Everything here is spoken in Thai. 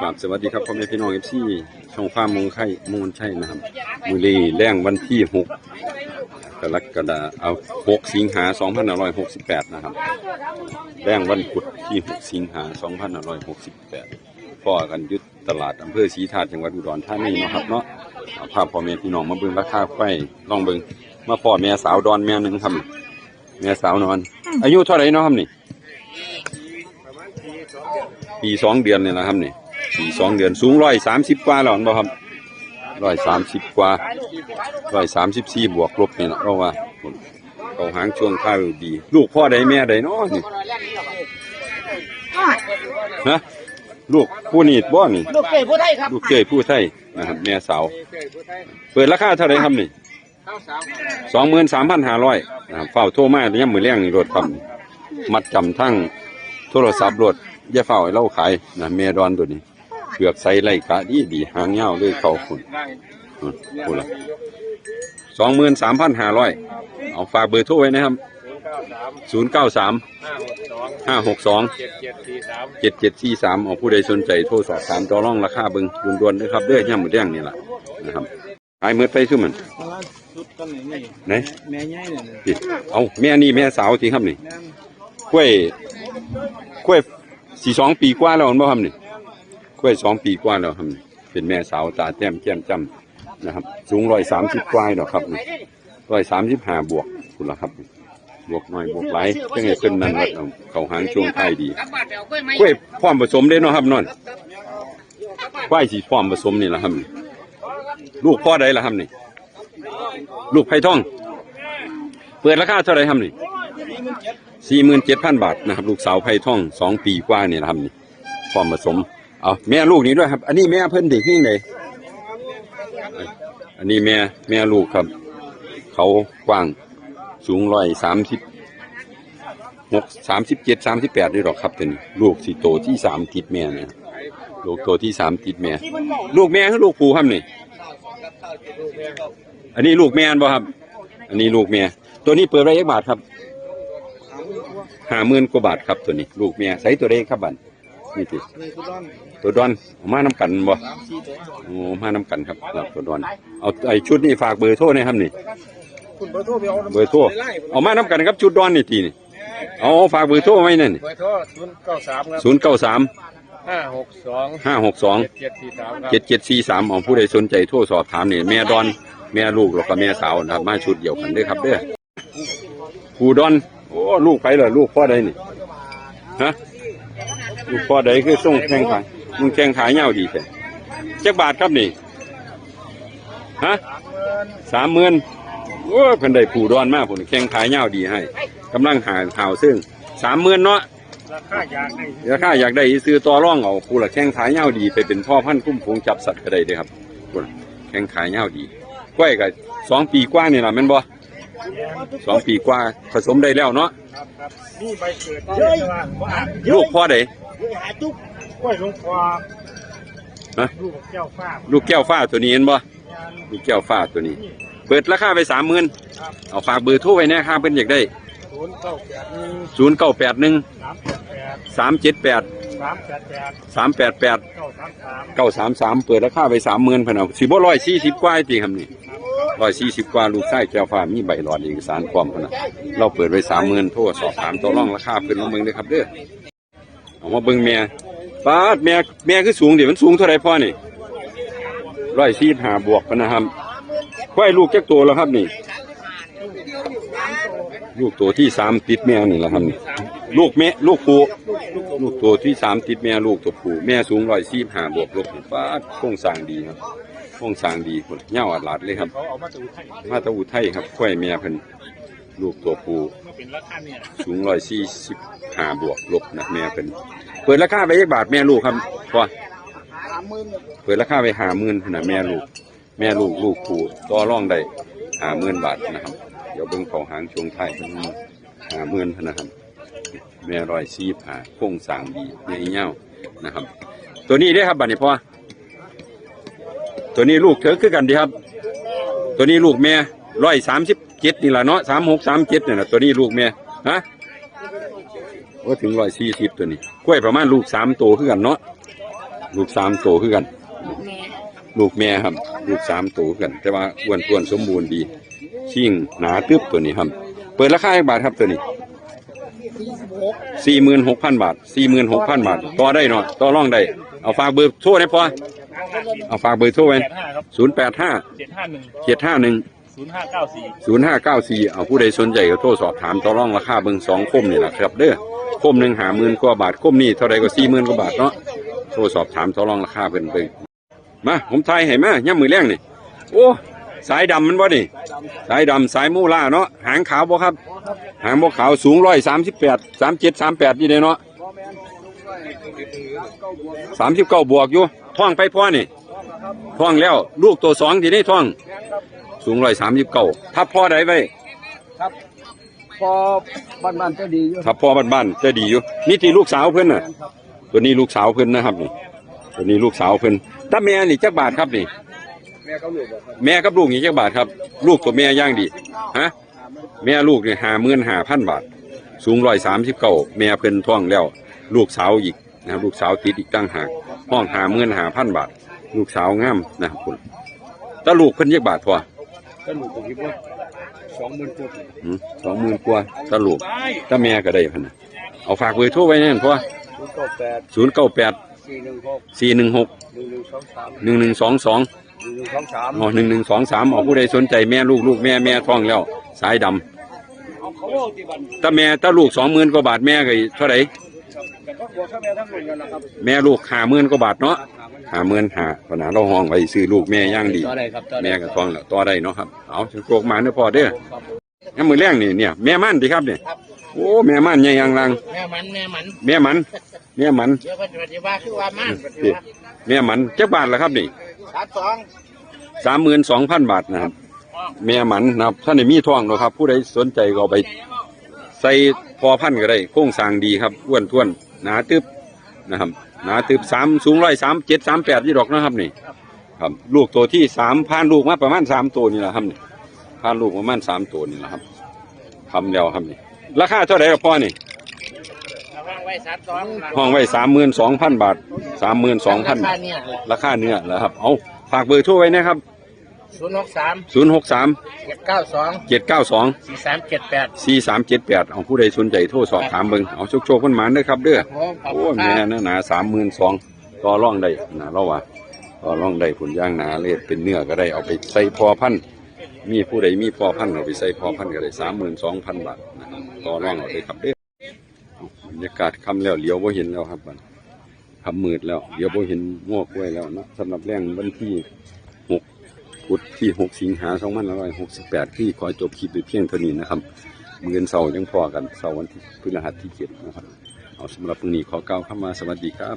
ครับสวัสดีครับพ่อแม่พี่น้องเอฟซีช่องฟ้ามงไข่มูลใช่นะครับมือลีแรงวันที่หกกรกฎาเอาหกสิงหาสองพันหร้อยหกสิบแปดนะครับแรงวันพุธที่หกสิงหาสองพันหร้อยหกสิบแปดพ่อกันยึดตลาดอำเภอศรีธาตุจังหวัดอุดรธานีนะครับเนาะเอาพพ่อแม่พี่น้องมาเบิ่งราคาไฟลองเบิ่งมาพ่อแม่สาวดอนแม่หนึ่งครับแม่สาวนอน อายุเท่าไหร่เนาะครับนี่ปีสองเดือนเนี่ยนะครับนี่ ปีสองเดือนสูงร้อยสามสิบกว่าแล้วบ่ครับร้อยสามสิบกว่าร้อยสามสิบสี่บวกลบนี่นะเพราะว่าเขาหางช่วงข้าวดี ลูกพ่อใดแม่ใดเนาะนี่ฮะลูกผู้นีดบ่นี่ลูกเก๋ผู้ไทยครับลูกเจ้ยผู้ไทยนะครับแม่สาวเปิดราคาเท่าไหร่ครับนี่สองหมื่นสามพันห้าร้อยนะครับเฝ้าโทรมาย่ำมือเลี้ยงนี่รถครับมัดจำทั้งโทรศัพท์รถอย่าเฝ้าให้เราขายนะเมดอนตัวนี้เผือกใส่ไรกะดีดีหางเงาวเลยเขาคุณคุณละสองหมื่นสามพันห้าร้อยเอาฝากเบอร์โทรไว้นะครับศูนย์เก้าสามห้าหกสองเจ็ดเจ็ดสี่สามเจ็ดเจ็ดสี่สามเอาผู้ใดสนใจโทรสอบถามต่อรองราคาเบิ้งด่วนๆนะครับเด้อย่ำมือเลี้ยงนี่แหละนะครับขายเมื่อไปซุ่มมันชุดต้นไหนนี่ไหนแม่ใหญ่เนี่ยพี่เอาแม่นี่แม่สาวจริงครับนี่แม่กล้วยกล้วยสี่สองปีกว่าแล้วเห็นบ่ครับนี่ กล้วยสองปีกว่าแล้วครับ เป็นแม่สาวตาแต้มแก้มจ้ำนะครับ สูงร้อยสามสิบกว่าดอกครับร้อยสามสิบห้าบวกคุณละครับบวกหน่อยบวกหลายเพื่อให้ขึ้นนั่นวัดเอาเขาหางช่วงไทายดีกล้วยไหมกล้วยพร้อมผสมได้เนาะครับนอนกล้วยสีพร้อมผสมนี่แหละครับ ลูกพ่อใดล่ะครับนี่ ลูกไผ่ทอง เปิดราคาเท่าไรครับนี่สี่หมื่นเจ็ดพันบาทนะครับ ลูกสาวไผ่ทองสองปีกว่านี่นะครับนี่พร้อมผสม เอาแม่ลูกนี้ด้วยครับ อันนี้แม่เพิ่นด็กนี่ไหนอันนี้แม่แม่ลูกครับ เขากว้างสูงร้อยสามสิบหกสามสิบเจ็ดสามสิบแปดนี่หรอกครับตัวนี้ลูกสีโตที่สามติดแม่เนี่ยลูกโตที่สามติดแม่ ลูกแม่คือลูกผูครับนี่ อันนี้ลูกแม่นบ่ครับ อันนี้ลูกแม่ตัวนี้เปิดไว้ยักบาทครับห้าหมื่นกว่าบาทครับตัวนี้ ลูกแม่ใส่ตัวเองครับบัน นี่ติในชุดต้นตัวดอนเอามาน้ำกันบ่สามสี่ตัวโอ้มาน้ำกันครับครับตัวดอน เอาไอชุดนี้ฝากเบอร์โทรหนะครับนี่คุณเบอร์โทรไปเอาเบอร์โทรเอามาน้ำกันครับชุดดอนนี่ทีนี่เอาฝากเบอร์โทรไว้นั่นเบอร์โทรศูนย์เก้าสามครับศูนย์เก้าสามห้าหกสองห้าหกสองเจ็ดเจ็ดสี่สามครับเจ็ดเจ็ดสี่สามของผู้ใดสนใจโทรสอบถามเนี่ยแม่ดอนแม่ลูกแล้วก็แม่สาวนะครับ มาชุดเดียวกันเด้อครับเด้อผูดอน โอ้ลูกไปเหรอลูกพ่อใดนี่ฮะ ลูกพ่อใดคือส่งแข่งขายมึงแข่งขายเงาดีแท้จักบาทครับนี่ฮะสามหมื่นโอ้เพิ่นได้ผูดอนมากผมแข่งขายเงาดีให้กำลังหาข่าวซึ่งสามหมื่นเนาะราคาอยากได้ราคาอยากได้ซื้อต่อร่องเอาคูละแข้งขายเงาดีไปเป็นพ่อพันธุ์คุ้มฝูงจับสัตว์ก็ได้เด้อครับพูดล่ะแข้งขายเงาดีกล้วยกับสองปีกว่านี่ล่ะแม่นบ่สองปีกว่าผสมได้แล้วเนาะครับครับนี่ใบเกิดเยอะว่าว่า ลูกพ่อใดหาจุ๊บกล้วยหลวงพ่อฮะ ลูกแก้วฟ้าลูกแก้วฟ้าตัวนี้เห็นบ่งานลูกแก้วฟ้าตัวนี้เปิดราคาไปสามหมื่นเอาฝากเบอร์โทรไว้แนะครับเพิ่นอยากได้ศูนย์เก้าแปดหนึ่งศูนย์เก้าแปดหนึ่งสามแปดแปดสามเจ็ดแปดสามแปดแปดสามแปดแปดเก้าสามสามเก้าสามสามเปิดราคาไปสามหมื่นพนเอาสิบ่ร้อยสี่สิบกว่าจริงครับนี่ร้อยสี่สิบกว่าลูกไส้แก้วฟ้ามีใบหลอดเอกสารพร้อมพนนะเราเปิดไว้สามหมื่นโทรสอบถามตัวร่องราคาเพิ่นลงเบิ่งเลยครับเด้อ เอามาเบิ่งแม่ป้าดแม่แม่คือสูงเดี๋ยวมันสูงเท่าไรพ่อนี่ร้อยสี่หาบวกนะครับควายลูกจักตัวแล้วครับนี่ ลูกตัวที่สามติดแม่นี่แหละครับนี่ลูกแม่ลูกปูลูกตัวที่สามติดแม่ลูกตัวผู้แม่สูงร้อยสี่หาบวกลบป้าโคงสร้างดีครับโครงสร้างดีคนเง่าอัดหลาดเลยครับเขาเอามาตูไทยมาตะอุทัยครับควายแม่เพิ่น ลูกตัวผู้มาเป็นราคาเนี่ยสูงร้อยสี่สิบห้าบวกลบนะแม่เพิ่นเปิดราคาไปยักบาทแม่ลูกครับพอเปิดราคาไปห้าหมื่นนะแม่ลูก แม่ลูกลูกผู้ต่อรองได้ห้าหมื่นบาทนะครับ เดี๋ยวเบิ่งเขาหางช่วงท้ายเพิ่นห้าหมื่นนะครับ แม่ร้อยสี่ผ่าโค้งสร้างดีใหญ่เง่านะครับ ตัวนี้ได้อครับบัดนี้พ่อตัวนี้ลูกเธอคือกันดีครับ ตัวนี้ลูกแม่ร้อยสามสิบ เจ็ดนี่แหละเนาะสามหกสามเจ็ดเนี่ยนะตัวนี้ลูกแม่ฮะว่าถึงร้อยสี่สิบตัวนี้กล้วยประมาณลูกสามโตวคือกันเนาะลูกสามตัวคือกันลูกแม่ลูกแม่ครับ ลูกสามตัวคือกัน แต่ว่าอ้วนท้วนสมบูรณ์ดีชิ่งหนาตึบตัวนี้ครับ เปิดราคาให้บาทครับตัวนี้สี่หมื่นหกพันบาทสี่หมื่นหกพันบาทต่อได้เนาะต่อรองได้เอาฝากเบอร์โทรได้พอเอาฝากเบอร์โทรไว้แปดห้าครับศูนย์แปดห้าเจ็ดห้าหนึ่งเจ็ดห้าหนึ่ง ศูนย์ห้าเก้าสี่ศูนย์ห้าเก้าสี่เอาผู้ใดสนใจก็โทรสอบถามต่อรองราคาเบิ่งสองคมนี่แหละครับเด้อคมหนึ่งหาหมื่นกว่าบาทคมนี่เท่าไรก็สี่หมื่นกว่าบาทเนาะโทรสอบถามต่อรองราคาเบิ่งเบิ่งมาผมทายให้มาย่ำมือแรงนี่โอ้สายดำมันบ่นี่สายดำสายมูล่าเนาะหางขาวบ่ครับ หางบ่ขาวสูงร้อยสามสิบแปดสามเจ็ดสามแปดยี่เด้เนาะสามสิบเก้าบวกอยู่ท้องไปพ่อนี่ ท้องแล้ว ลูกตัวสองที่ได้ท้อง สูงร้อยสามสิบเก้าถ้าพ่อใดไว้พอบ้านบ้านๆจะดีอยู่ถ้าพ่อบ้านๆจะดีอยู่นี่ที่ลูกสาวเพิ่นน่ะ ตัวนี้ลูกสาวเพิ่นนะครับนี่ตัวนี้ลูกสาวเพิ่นถ้าแม่นี่จักบาทครับนี่แม่เขาอยู่บอกครับแม่กับลูกนี่จักบาทครับ ลูกตัวแม่ย่างดีฮะแม่ลูกนี่ห้าหมื่นห้าพันบาท สูงร้อยสามสิบเก้าแม่เพิ่นท้องแล้ว ลูกสาวอีกนะครับลูกสาวติดอีกตั้งหากห้องห้าหมื่นห้าพันบาท ลูกสาวงามนะครับคุณถ้าลูกเพิ่นจักบาทพอก็หนูผมคิดว่าสองหมื่นตัวสองหมื่นกว่าถ้าลูกถ้าแม่ก็ได้พันนะเอาฝากเบอร์โทรไว้นั่นพอศูนย์เก้าแปดศูนย์เก้าแปดสี่หนึ่งหกสี่หนึ่งหกหนึ่งหนึ่งสองสามหนึ่งหนึ่งสองสองหนึ่งหนึ่งสองสามอ๋อหนึ่งหนึ่งสองสามอ๋อผู้ใดสนใจแม่ลูกลูกแม่แม่ท้องแล้ว สายดเอาเขาเอาที่บันำถ้าแม่ถ้าลูกสองหมื่นกว่าบาทแม่ก็เท่าไหร่แต่ก็บวกทั้งแม่ทั้งลูกกันนะครับแม่ลูกห้าหมื่นกว่าบาทเนาะ ห้าหมื่นห้าปัญหาเราห้องไว้ซื้อลูกแม่ย่างดี ต่อได้ครับต่อได้แม่ก็ท้องแล้วต่อได้เนาะครับ เอาถึงโกกมาเด้อพ่อเด้องั้นมือแรงนี่เนี่ยแม่มันดีครับเนี่ยโอ้แม่มันใหญ่ยังลัง แม่มันแม่มันแม่มัน แม่มันเดี๋ยวปฏิบัติว่าคือว่ามันปฏินี่บัติแม่มันจักบาทละครับนี่สามสองสามหมื่นสองพันบาทนะครับ แม่มันนะครับท่านในมีท้องเนาะครับ ผู้ใดสนใจก็เอาไป ใส่พอพันธุ์ก็ได้โค้งสร้างดีครับอ้วนท้วนหนาตึบนะครับ หนาตึบสามสูงร้อยสามเจ็ดสามแปดยี่ดอกนะครับนี่ครับลูกตัวที่สามพานลูกมาประมาณสามตัวนี่แหละครับนี่พานลูกประมาณสามตัวนี่แหละครับทำแล้วครับนี่ราคาเท่าไหร่ละพ่อนี่ระวังไว้สามสองห้องไว้สามหมื่นสองพันบาทสามหมื่นสองพันราคาเนี่ยราคาเนื้อแล้วครับเอาฝากเบอร์โทรไว้นะครับ ศูนย์หกสามศูนย์หกสามเจ็ดเก้าสองเจ็ดเก้าสองสี่สามเจ็ดแปดสี่สามเจ็ดแปดเอาผู้ใดสนใจโทรสอบถามเบิ่งเอาโชคโชคคนหมานเด้อครับเด้อโอ้ขอบโอ้คุณคแม่รับนะหนาสามหมื่นสองต่อร่องได้นะเราว่าต่อร่องได้ผลย่างหนาเลยเป็นเนื้อก็ได้เอาไปใส่พอพันธุ์มีผู้ใดมีพอพันธุ์เอาไปใส่พอพันธุ์ก็ได้สามหมื่นสองพันบาทนะครับต่อร่องเอาได้ครับเด้อบรรยากาศคำแล้วเหลียวบ่เห็นแล้วครับบัดคำมืดแล้วเดี๋ยวบ่เห็นงอกกล้วยแล้วเนาะสำหรับแรงวันที่หก พุธที่หกสิงหาสองพันร้อยหกสิบแปดที่ขอจบคลิปไปเพียงเท่านี้นะครับมือนเสาร์ยังพอกันเสาร์วันที่พฤหัสที่เจ็ดนะครับ เอาสำหรับวันนี้ขอเกล่าเข้ามาสวัสดีครับ